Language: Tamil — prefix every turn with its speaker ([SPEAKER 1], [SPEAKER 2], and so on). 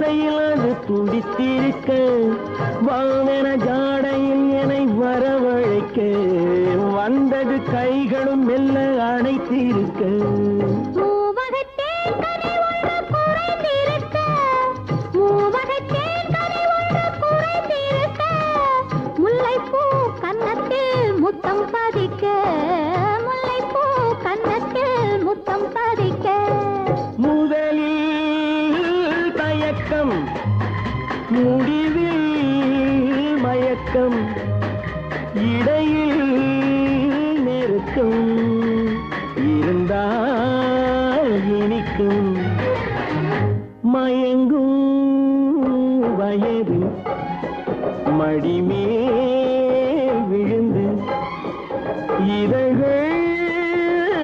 [SPEAKER 1] ஓசையில் அது துடித்திருக்க வானென ஜாடையில் என்னை வரவழைக்க வந்தது கைகளும் மெல்ல அணைத்திருக்க.
[SPEAKER 2] முத்தம் பதிக்க
[SPEAKER 1] வழக்கம் முடிவில் மயக்கம். இடையில் நெருக்கம் இருந்தால் இனிக்கும். மயங்கும் வயது. மடிமே விழுந்து. இதழ்கள்